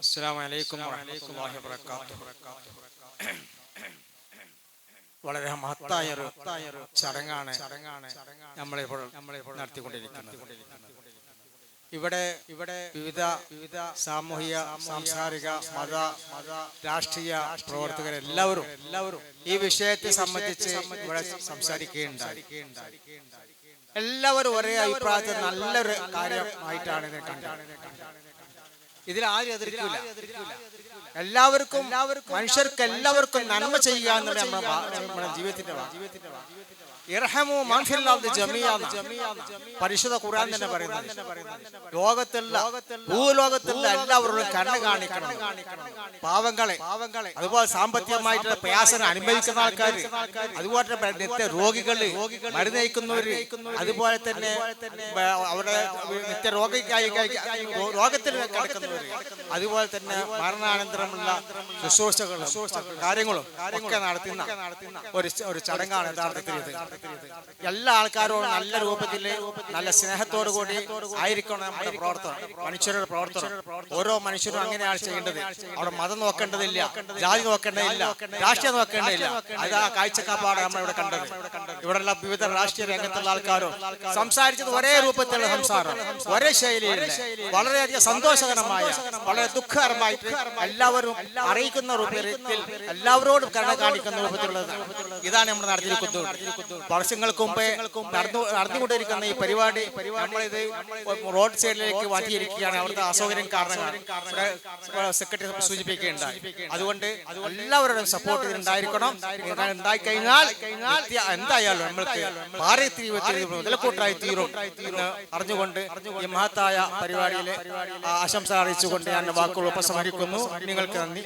അസ്സലാമു അലൈക്കും വറഹ്മത്തുള്ളാഹി വബറകാതുഹു. വളരെ മഹത്തായ ഒരു ചടങ്ങാണ് ചടങ്ങാണ് നമ്മളിപ്പോൾ നമ്മളിപ്പോൾ നടത്തിക്കൊണ്ടിരിക്കുന്നത്. ഇവിടെ ഇവിടെ വിവിധ വിവിധ സാമൂഹിക സാംസ്കാരിക മത മത രാഷ്ട്രീയ പ്രവർത്തകർ എല്ലാവരും എല്ലാവരും ഈ വിഷയത്തെ സംബന്ധിച്ച് ഇവിടെ സംസാരിക്കുകയുണ്ടായി. എല്ലാവരും ഒരേ അഭിപ്രായത്തിൽ നല്ലൊരു കാര്യമായിട്ടാണ് ഇതിനെ കണ്ടത്. ഇതിൽ ആരും എതിർക്കില്ല. എല്ലാവർക്കും മനുഷ്യർക്ക് എല്ലാവർക്കും നന്മ ചെയ്യുക എന്നുള്ള നമ്മുടെ നമ്മുടെ ജീവിതത്തിന്റെ ഭാ- പരിശുദ്ധ ഖുർആൻ തന്നെ പറയുന്നത്. ലോകത്തുള്ള ഭൂലോകത്തുള്ള എല്ലാവരും കണ്ണ് കാണിക്കണം. പാവങ്ങളെ. പാവങ്ങളെ. അതുപോലെ സാമ്പത്തികമായിട്ടുള്ള പ്രയാസം അനുഭവിക്കുന്ന ആൾക്കാർ അതുപോലെ നിത്യ രോഗികൾ മരുന്നയിക്കുന്നവര്. അതുപോലെ തന്നെ അവരുടെ നിത്യ രോഗിക്കായി രോഗത്തിൽ കിടക്കുന്നവര്. അതുപോലെ തന്നെ മരണാനന്തരമുള്ള ശുശ്രൂഷകളും കാര്യങ്ങളും ഒക്കെ നടത്തുന്ന ഒരു ഒരു ചടങ്ങാണ് യഥാർത്ഥത്തിൽ ഇത്. എല്ലാ ആൾക്കാരോടും നല്ല രൂപത്തിൽ നല്ല സ്നേഹത്തോടു കൂടി ആയിരിക്കണം നമ്മുടെ പ്രവർത്തനം. മനുഷ്യരുടെ പ്രവർത്തനം. ഓരോ മനുഷ്യരും അങ്ങനെയാണ് ചെയ്യേണ്ടത്. അവിടെ മതം നോക്കേണ്ടതില്ല. ജാതി നോക്കേണ്ടതില്ല. രാഷ്ട്രീയം നോക്കേണ്ടതില്ല. അത് ആ കാഴ്ചക്കാപ്പാട് നമ്മൾ ഇവിടെ കണ്ടത്. ഇവിടെയുള്ള വിവിധ രാഷ്ട്രീയ രംഗത്തുള്ള ആൾക്കാരും സംസാരിച്ചത് ഒരേ രൂപത്തിലുള്ള സംസാരം. ഒരേ ശൈലിയിൽ വളരെയധികം സന്തോഷകരമായ വളരെ ദുഃഖകരമായിട്ട് എല്ലാവരും അറിയിക്കുന്ന രൂപത്തിൽ എല്ലാവരോടും കരുണ കാണിക്കുന്ന രൂപത്തിലുള്ളത് ഇതാണ് നമ്മൾ നടത്തിയിരിക്കുന്നത് വർഷങ്ങൾക്ക് മുമ്പേ നടന്നു നടന്നുകൊണ്ടിരിക്കുന്ന ഈ പരിപാടി നമ്മളിത് റോഡ് സൈഡിലേക്ക് മാറ്റിയിരിക്കുകയാണ് അവിടുത്തെ അസൗകര്യം കാരണമാണ് സെക്രട്ടറി സൂചിപ്പിക്കുകയുണ്ടായി. അതുകൊണ്ട് എല്ലാവരുടെയും സപ്പോർട്ട് ഇതിനുണ്ടായിരിക്കണം. ഉണ്ടായി കഴിഞ്ഞാൽ എന്തായാലും നമ്മൾക്ക് ഭാരത മുതലക്കൂട്ടായി തീരും എന്ന് അറിഞ്ഞുകൊണ്ട് ഈ മഹത്തായ പരിപാടിയിലെ ആശംസ അറിയിച്ചുകൊണ്ട് ഞാൻ വാക്കുകൾ ഉപസംഹരിക്കുന്നു. നിങ്ങൾക്ക് നന്ദി.